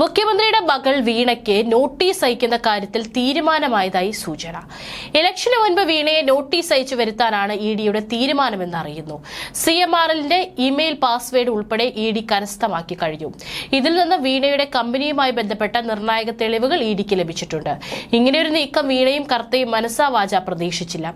മുഖ്യമന്ത്രിയുടെ മകൾ വീണയ്ക്ക് നോട്ടീസ് അയക്കുന്ന കാര്യത്തിൽ തീരുമാനമായതായി സൂചന. ഇലക്ഷന് മുൻപ് വീണയെ നോട്ടീസ് അയച്ചു വരുത്താനാണ് ഇ ഡിയുടെ തീരുമാനമെന്ന് അറിയുന്നു. സി എം ആർ എല്ലിന്റെ ഇമെയിൽ പാസ്വേഡ് ഉൾപ്പെടെ ഇ ഡി കരസ്ഥമാക്കി കഴിഞ്ഞു. ഇതിൽ നിന്ന് വീണയുടെ കമ്പനിയുമായി ബന്ധപ്പെട്ട നിർണായക തെളിവുകൾ ഇ ഡിക്ക് ലഭിച്ചിട്ടുണ്ട്. ഇങ്ങനെയൊരു നീക്കം വീണയും കർത്തയും മനസ്സാവാച പ്രതീക്ഷിച്ചില്ല.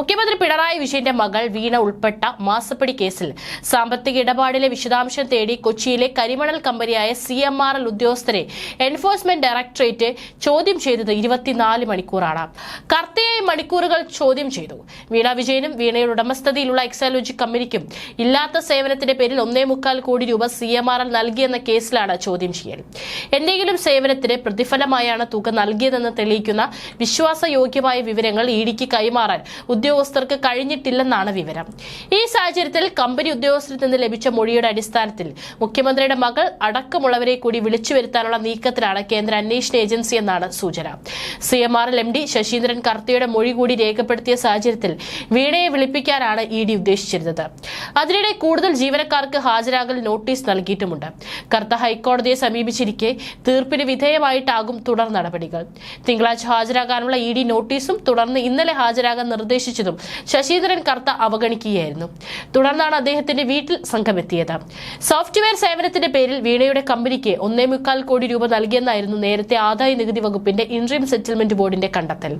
മുഖ്യമന്ത്രി പിണറായി വിജയന്റെ മകൾ വീണ ഉൾപ്പെട്ട മാസപ്പടി കേസിൽ സാമ്പത്തിക ഇടപാടിലെ വിശദാംശം തേടി കൊച്ചിയിലെ കരിമണൽ കമ്പനിയായ സി എം ആർ എൽ ഉദ്യോഗസ്ഥരെ എൻഫോഴ്സ്മെന്റ് ഡയറക്ടറേറ്റ് ചോദ്യം ചെയ്തത് ഇരുപത്തിനാല് മണിക്കൂറാണ്. കർത്തയായി മണിക്കൂറുകൾ ചോദ്യം ചെയ്തു. വീണ വിജയനും വീണയുടെ ഉടമസ്ഥതയിലുള്ള എക്സാലോജി കമ്പനിക്കും ഇല്ലാത്ത സേവനത്തിന്റെ പേരിൽ ഒന്നേ മുക്കാൽ കോടി രൂപ സി എം ആർ എൽ നൽകിയെന്ന കേസിലാണ് ചോദ്യം ചെയ്യൽ. എന്തെങ്കിലും സേവനത്തിന് പ്രതിഫലമായാണ് തുക നൽകിയതെന്ന് തെളിയിക്കുന്ന വിശ്വാസയോഗ്യമായ വിവരങ്ങൾ ഇ ഡിക്ക് കൈമാറാൻ ഉദ്യോഗസ്ഥർക്ക് കഴിഞ്ഞിട്ടില്ലെന്നാണ് വിവരം. ഈ സാഹചര്യത്തിൽ കമ്പനി ഉദ്യോഗസ്ഥരിൽ നിന്ന് ലഭിച്ച മൊഴിയുടെ അടിസ്ഥാനത്തിൽ മുഖ്യമന്ത്രിയുടെ മകൾ അടക്കമുള്ളവരെ കൂടി വിളിച്ചു വരുത്താനുള്ള നീക്കത്തിലാണ് കേന്ദ്ര അന്വേഷണ ഏജൻസി എന്നാണ് സൂചന. C M R L M D Sasheendran കർത്തയുടെ മൊഴി കൂടി രേഖപ്പെടുത്തിയ സാഹചര്യത്തിൽ വീണയെ വിളിപ്പിക്കാനാണ് ഇ ഡി ഉദ്ദേശിച്ചിരുന്നത്. അതിനിടെ കൂടുതൽ ജീവനക്കാർക്ക് ഹാജരാകൽ നോട്ടീസ് നൽകിയിട്ടുമുണ്ട്. കർത്ത ഹൈക്കോടതിയെ സമീപിച്ചിരിക്കെ തീർപ്പിന് വിധേയമായിട്ടാകും തുടർ നടപടികൾ. തിങ്കളാഴ്ച ഹാജരാകാനുള്ള ഇ ഡി നോട്ടീസും തുടർന്ന് ഇന്നലെ ഹാജരാകാൻ നിർദ്ദേശിച്ചതും ശശീന്ദ്രൻ കർത്ത അവഗണിക്കുകയായിരുന്നു. തുടർന്നാണ് അദ്ദേഹത്തിന്റെ വീട്ടിൽ സംഘമെത്തിയത്. സോഫ്റ്റ്വെയർ സേവനത്തിന്റെ പേരിൽ വീണയുടെ കമ്പനിക്ക് ഒന്നേ മുക്കാൽ കോടി രൂപ നൽകിയെന്നായിരുന്നു നേരത്തെ ആദായ നികുതി വകുപ്പിന്റെ ഇൻട്രീം സെറ്റിൽമെന്റ് ബോർഡിന്റെ കണ്ടെത്തൽ.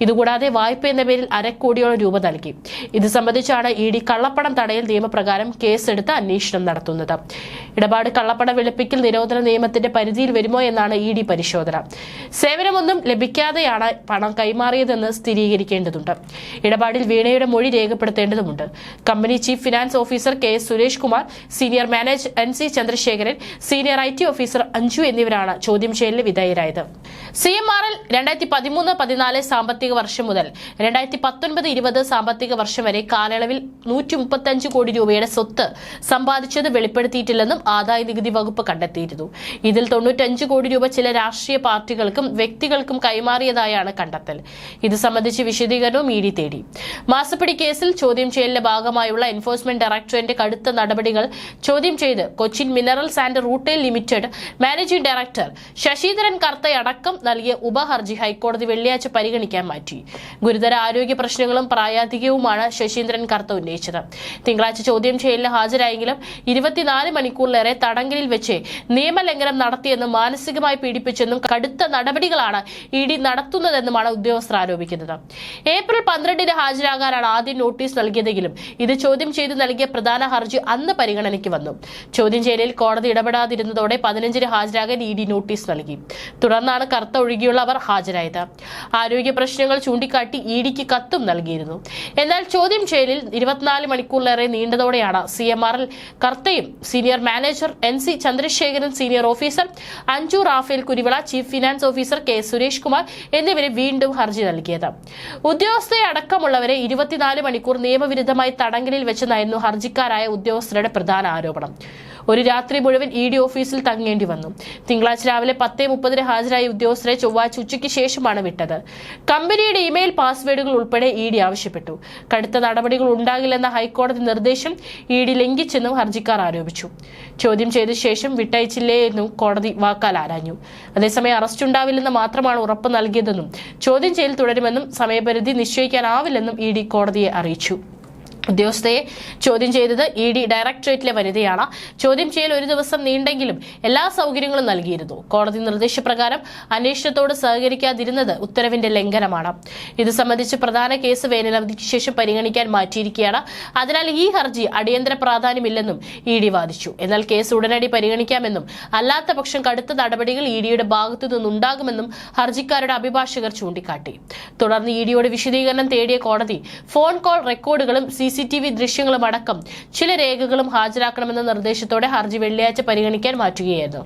ഇതുകൂടാതെ വായ്പ എന്ന പേരിൽ അരക്കോടിയോളം രൂപ നൽകി. ഇത് സംബന്ധിച്ചാണ് ഇ ഡി കള്ളപ്പണം തടയൽ നിയമപ്രകാരം കേസെടുത്ത് അന്വേഷണം നടത്തുന്നത്. ഇടപാട് കള്ളപ്പണ വെളുപ്പിക്കൽ നിരോധന നിയമത്തിന്റെ പരിധിയിൽ വരുമോ എന്നാണ് ഇ ഡി പരിശോധന. സേവനമൊന്നും ലഭിക്കാതെയാണ് പണം കൈമാറിയതെന്ന് സ്ഥിരീകരിക്കേണ്ടതുണ്ട്. ഇടപാടിൽ വീണയുടെ മൊഴി രേഖപ്പെടുത്തേണ്ടതുണ്ട് company chief finance officer K S Suresh Kumar senior manager N C Chandrasekharan senior I T officer Anju എന്നിവരാണ് ചോദ്യം ചെയ്യലിന് വിധേയരായത് സി എം ആർ എൽ രണ്ടായിരത്തി പതിമൂന്ന് പതിനാല് സാമ്പത്തിക വർഷം മുതൽ രണ്ടായിരത്തി പത്തൊൻപത് ഇരുപത് സാമ്പത്തിക വർഷം വരെ കാലയളവിൽ നൂറ്റി മുപ്പത്തഞ്ച് കോടി രൂപയുടെ സ്വത്ത് സമ്പാദിച്ചത് വെളിപ്പെടുത്തിയിട്ടില്ലെന്നും ആദായ നികുതി വകുപ്പ് കണ്ടെത്തിയിരുന്നു. ഇതിൽ തൊണ്ണൂറ്റഞ്ച് കോടി രൂപ ചില രാഷ്ട്രീയ പാർട്ടികൾക്കും വ്യക്തികൾക്കും കൈമാറിയതായാണ് കണ്ടെത്തൽ. ഇത് സംബന്ധിച്ച് വിശദീകരണവും ഇ ഡി തേടി. മാസപ്പിടി കേസിൽ ചോദ്യം ചെയ്യലിന്റെ ഭാഗമായുള്ള എൻഫോഴ്സ്മെന്റ് ഡയറക്ടറേറ്റിന്റെ കടുത്ത നടപടികൾ ചോദ്യം ചെയ്ത് Cochin minerals and rutile limited managing director Sasidharan കർത്തയടക്കം നൽകിയ ഉപഹർജി ഹൈക്കോടതി വെള്ളിയാഴ്ച പരിഗണിക്കാൻ മാറ്റി. ഗുരുതര ആരോഗ്യ പ്രശ്നങ്ങളും പ്രായാധികവുമാണ് ശശീന്ദ്രൻ കർത്ത ഉന്നയിച്ചത്. തിങ്കളാഴ്ച ചോദ്യം ചെയ്യലിന് ഹാജരായെങ്കിലും ഇരുപത്തിനാല് മണിക്കൂറിലേറെ തടങ്കലിൽ വെച്ച് നിയമലംഘനം നടത്തിയെന്നും മാനസികമായി പീഡിപ്പിച്ചെന്നും കടുത്ത നടപടികളാണ് ഇ ഡി നടത്തുന്നതെന്നുമാണ് ഉദ്യോഗസ്ഥർ ആരോപിക്കുന്നത്. ഏപ്രിൽ പന്ത്രണ്ടിന് ഹാജരാകാനാണ് ആദ്യം നോട്ടീസ് നൽകിയതെങ്കിലും ഇത് ചോദ്യം ചെയ്ത് നൽകിയ പ്രധാന ഹർജി അന്ന് പരിഗണനയ്ക്ക് വന്നു. ചോദ്യം ചെയ്യലിൽ കോടതി ഇടപെടാതിരുന്നതോടെ പതിനഞ്ചിന് ഹാജരാകാൻ ഇ ഡി നോട്ടീസ് നൽകി. തുടർന്നാണ് കർത്ത ഒഴികെയുള്ളവർ ഹാജരായത്. ആരോഗ്യ പ്രശ്നങ്ങൾ ചൂണ്ടിക്കാട്ടി ഇ ഡിക്ക് കത്തും നൽകിയിരുന്നു. എന്നാൽ ചോദ്യം ചെയ്യലിൽ ഇരുപത്തിനാല് മണിക്കൂറിലേറെ നീണ്ടതോടെയാണ് C M R L കർത്തയും senior manager N C Chandrasekharan senior officer Anju Raphael Kuruvila chief finance officer K Suresh Kumar എന്നിവരെ വീണ്ടും ഹർജി നൽകിയത്. ഉദ്യോഗസ്ഥരെ അടക്കമുള്ളവരെ ഇരുപത്തിനാല് മണിക്കൂർ നിയമവിരുദ്ധമായി തടങ്കലിൽ വെച്ചെന്നായിരുന്നു ഹർജിക്കാരായ ഉദ്യോഗസ്ഥരുടെ പ്രധാന ആരോപണം. ഒരു രാത്രി മുഴുവൻ ഇ ഡി ഓഫീസിൽ തങ്ങേണ്ടി വന്നു. തിങ്കളാഴ്ച രാവിലെ പത്തേ മുപ്പതിന് ഹാജരായ ഉദ്യോഗസ്ഥരെ ചൊവ്വാഴ്ച ഉച്ചയ്ക്ക് ശേഷമാണ് വിട്ടത്. കമ്പനിയുടെ ഇമെയിൽ പാസ്വേഡുകൾ ഉൾപ്പെടെ ഇ ഡി ആവശ്യപ്പെട്ടു. കടുത്ത നടപടികൾ ഉണ്ടാകില്ലെന്ന ഹൈക്കോടതി നിർദ്ദേശം ഇ ഡി ലംഘിച്ചെന്നും ഹർജിക്കാർ ആരോപിച്ചു. ചോദ്യം ചെയ്ത ശേഷം വിട്ടയച്ചില്ലേ എന്നും കോടതി വാക്കാൽ ആരാഞ്ഞു. അതേസമയം അറസ്റ്റ് ഉണ്ടാവില്ലെന്ന് മാത്രമാണ് ഉറപ്പ് നൽകിയതെന്നും ചോദ്യം ചെയ്യൽ തുടരുമെന്നും സമയപരിധി നിശ്ചയിക്കാനാവില്ലെന്നും ഇ ഡി കോടതിയെ അറിയിച്ചു. ഉദ്യോഗസ്ഥയെ ചോദ്യം ചെയ്തത് ഇ ഡി ഡയറക്ടറേറ്റിലെ വനിതയാണ്. ചോദ്യം ചെയ്യൽ ഒരു ദിവസം നീണ്ടെങ്കിലും എല്ലാ സൗകര്യങ്ങളും നൽകിയിരുന്നു. കോടതി നിർദ്ദേശപ്രകാരം അന്വേഷണത്തോട് സഹകരിക്കാതിരുന്നത് ഉത്തരവിന്റെ ലംഘനമാണ്. ഇത് സംബന്ധിച്ച് പ്രധാന കേസ് വേനലവധിക്ക് ശേഷം പരിഗണിക്കാൻ മാറ്റിയിരിക്കുകയാണ്. അതിനാൽ ഈ ഹർജി അടിയന്തര പ്രാധാന്യമില്ലെന്നും ഇ ഡി വാദിച്ചു. എന്നാൽ കേസ് ഉടനടി പരിഗണിക്കാമെന്നും അല്ലാത്ത പക്ഷം കടുത്ത നടപടികൾ ഇ ഡിയുടെ ഭാഗത്തു നിന്നുണ്ടാകുമെന്നും ഹർജിക്കാരുടെ അഭിഭാഷകർ ചൂണ്ടിക്കാട്ടി. തുടർന്ന് ഇ ഡിയോട് വിശദീകരണം തേടിയ കോടതി ഫോൺ കോൾ റെക്കോർഡുകളും സി സി ടി വി ദൃശ്യങ്ങളും അടക്കം ചില രേഖകളും ഹാജരാക്കണമെന്ന നിർദ്ദേശത്തോടെ ഹർജി വെള്ളിയാഴ്ച പരിഗണിക്കാൻ മാറ്റുകയായിരുന്നു.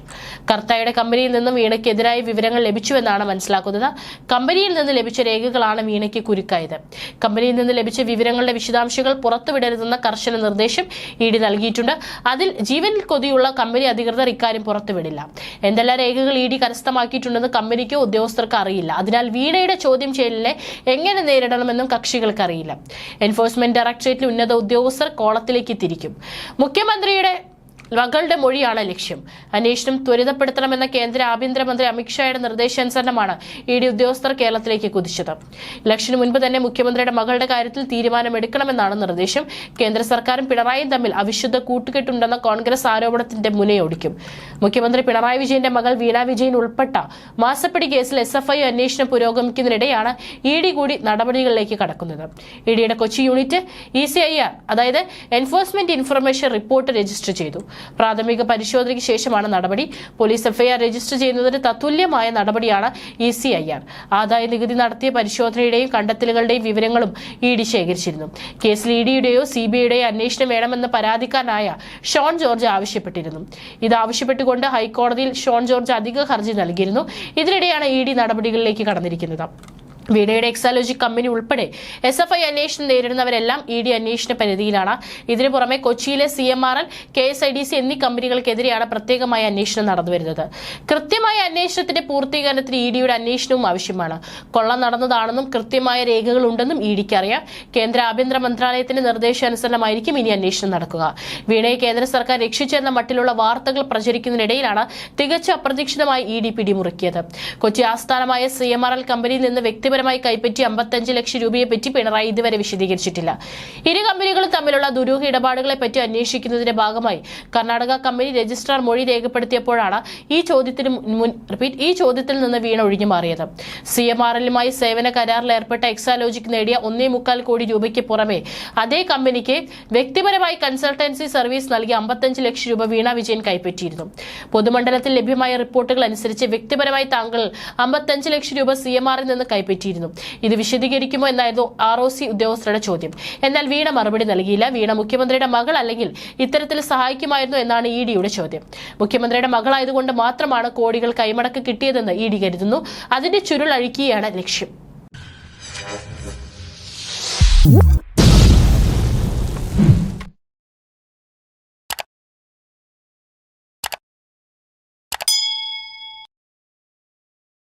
കർത്തായുടെ കമ്പനിയിൽ നിന്നും വീണയ്ക്കെതിരായ വിവരങ്ങൾ ലഭിച്ചുവെന്നാണ് മനസ്സിലാക്കുന്നത്. കമ്പനിയിൽ നിന്ന് ലഭിച്ച രേഖകളാണ് വീണയ്ക്ക് കുരുക്കായത്. കമ്പനിയിൽ നിന്ന് ലഭിച്ച വിവരങ്ങളുടെ വിശദാംശങ്ങൾ പുറത്തുവിടരുതെന്ന കർശന നിർദ്ദേശം ഇ ഡി നൽകിയിട്ടുണ്ട്. അതിൽ ജീവനിൽ കൊതിയുള്ള കമ്പനി അധികൃതർ ഇക്കാര്യം പുറത്തുവിടില്ല. എന്തെല്ലാം രേഖകൾ ഇ ഡി കരസ്ഥമാക്കിയിട്ടുണ്ടെന്ന് കമ്പനിക്കോ ഉദ്യോഗസ്ഥർക്ക് അറിയില്ല. അതിനാൽ വീണയുടെ ചോദ്യം ചെയ്യലിനെ എങ്ങനെ നേരിടണമെന്നും കക്ഷികൾക്ക് അറിയില്ല. എൻഫോഴ്സ്മെന്റ് ഡയറക്ടറേറ്റിലെ ഉന്നത ഉദ്യോഗസ്ഥർ കോളത്തിലേക്ക് തിരിക്കും. മുഖ്യമന്ത്രിയുടെ മകളുടെ മൊഴിയാണ് ലക്ഷ്യം. അന്വേഷണം ത്വരിതപ്പെടുത്തണമെന്ന കേന്ദ്ര ആഭ്യന്തരമന്ത്രി അമിത്ഷായുടെ നിർദ്ദേശാനുസരണമാണ് ഇ ഡി ഉദ്യോഗസ്ഥർ കേരളത്തിലേക്ക് കുതിച്ചത്. ഇലക്ഷന് മുൻപ് തന്നെ മുഖ്യമന്ത്രിയുടെ മകളുടെ കാര്യത്തിൽ തീരുമാനമെടുക്കണമെന്നാണ് നിർദ്ദേശം. കേന്ദ്ര സർക്കാരും പിണറായിയും തമ്മിൽ അവിശുദ്ധ കൂട്ടുകെട്ടുണ്ടെന്ന കോൺഗ്രസ് ആരോപണത്തിന്റെ മുനയൊടിക്കും. മുഖ്യമന്ത്രി പിണറായി വിജയന്റെ മകൾ വീണ വിജയൻ ഉൾപ്പെട്ട മാസപ്പിടി കേസിൽ എസ് എഫ് ഐ അന്വേഷണം പുരോഗമിക്കുന്നതിനിടെയാണ് ഇ ഡി കൂടി നടപടികളിലേക്ക് കടക്കുന്നത്. ഇ ഡിയുടെ Kochi unit E C I R അതായത് എൻഫോഴ്സ്മെന്റ് ഇൻഫർമേഷൻ റിപ്പോർട്ട് രജിസ്റ്റർ ചെയ്തു. പ്രാഥമിക പരിശോധനയ്ക്ക് ശേഷമാണ് നടപടി. പോലീസ് എഫ്ഐആർ രജിസ്റ്റർ ചെയ്യുന്നതിന് തത്തുല്യമായ നടപടിയാണ് ഇ സി ഐ ആർ. ആദായ നികുതി നടത്തിയ പരിശോധനയുടെയും കണ്ടെത്തലുകളുടെയും വിവരങ്ങളും ഇ ഡി ശേഖരിച്ചിരുന്നു. കേസിൽ ഇ ഡിയുടെയോ സി ബി ഐയുടെയോ അന്വേഷണം വേണമെന്ന് പരാതിക്കാരനായ ഷോൺ ജോർജ് ആവശ്യപ്പെട്ടിരുന്നു. ഇതാവശ്യപ്പെട്ടുകൊണ്ട് ഹൈക്കോടതിയിൽ ഷോൺ ജോർജ് അധിക ഹർജി നൽകിയിരുന്നു. ഇതിനിടെയാണ് ഇ ഡി നടപടികളിലേക്ക് കടന്നിരിക്കുന്നത്. വീണയുടെ എക്സാലോജി കമ്പനി ഉൾപ്പെടെ എസ് എഫ് ഐ അന്വേഷണം നേരിടുന്നവരെല്ലാം ഇ ഡി അന്വേഷണ പരിധിയിലാണ്. ഇതിനു പുറമെ കൊച്ചിയിലെ C M R L K S I D C എന്നീ കമ്പനികൾക്കെതിരെയാണ് പ്രത്യേകമായ അന്വേഷണം നടന്നുവരുന്നത് കൃത്യമായ അന്വേഷണത്തിന്റെ പൂർത്തീകരണത്തിന് ഇ ഡിയുടെ അന്വേഷണവും ആവശ്യമാണ്. കൊള്ള നടന്നതാണെന്നും കൃത്യമായ രേഖകളുണ്ടെന്നും ഇ ഡിക്ക് അറിയാം. കേന്ദ്ര ആഭ്യന്തര മന്ത്രാലയത്തിന്റെ നിർദ്ദേശാനുസരണമായിരിക്കും ഇനി അന്വേഷണം നടക്കുക. വീണയെ കേന്ദ്ര സർക്കാർ രക്ഷിച്ചെന്ന മട്ടിലുള്ള വാർത്തകൾ പ്രചരിക്കുന്നതിനിടയിലാണ് തികച്ച അപ്രതീക്ഷിതമായി ഇ ഡി പിടിമുറുക്കിയത്. കൊച്ചി ആസ്ഥാനമായ സി എം ആർ എൽ കമ്പനിയിൽ നിന്ന് വ്യക്തിപരമായി കൈപ്പറ്റി അമ്പത്തഞ്ച് ലക്ഷം രൂപയെ പറ്റി പിണറായി ഇതുവരെ വിശദീകരിച്ചിട്ടില്ല. ഇരു കമ്പനികളും തമ്മിലുള്ള ദുരൂഹ ഇടപാടുകളെ പറ്റി അന്വേഷിക്കുന്നതിന്റെ ഭാഗമായി കർണാടക കമ്പനി രജിസ്ട്രാർ മൊഴി രേഖപ്പെടുത്തിയപ്പോഴാണ് ഈ ചോദ്യത്തിന് മുൻ റിപ്പീറ്റ് ഈ ചോദ്യത്തിൽ നിന്ന് വീണ ഒഴിഞ്ഞു മാറിയത്. സി എം ആർ എല്ലുമായി സേവന കരാറിൽ ഏർപ്പെട്ട എക്സാലോജിക് നേടിയ ഒന്നേ മുക്കാൽ കോടി രൂപയ്ക്ക് പുറമെ അതേ കമ്പനിക്ക് വ്യക്തിപരമായി കൺസൾട്ടൻസി സർവീസ് നൽകി അമ്പത്തഞ്ച് ലക്ഷം രൂപ വീണ വിജയൻ കൈപ്പറ്റിയിരുന്നു. പൊതുമണ്ഡലത്തിൽ ലഭ്യമായ റിപ്പോർട്ടുകൾ അനുസരിച്ച് വ്യക്തിപരമായി താങ്കൾ അമ്പത്തഞ്ച് ലക്ഷം രൂപ സി എം ആറിൽ നിന്ന് കൈപ്പറ്റിയിരുന്നു ഇത് വിശദീകരിക്കുമോ എന്നായിരുന്നു ആർ ഒ സി ഉദ്യോഗസ്ഥരുടെ ചോദ്യം. എന്നാൽ വീണ മറുപടി നൽകിയില്ല. വീണ മുഖ്യമന്ത്രിയുടെ മകൾ അല്ലെങ്കിൽ ഇത്തരത്തിൽ സഹായിക്കുമായിരുന്നു എന്നാണ് ഇ ഡിയുടെ ചോദ്യം. മുഖ്യമന്ത്രിയുടെ മകളായതുകൊണ്ട് മാത്രമാണ് കോടികൾ കൈമടക്ക് കിട്ടിയതെന്ന് ഇ ഡി കരുതുന്നു. അതിന്റെ ചുരുളഴിക്കുകയാണ് ലക്ഷ്യം.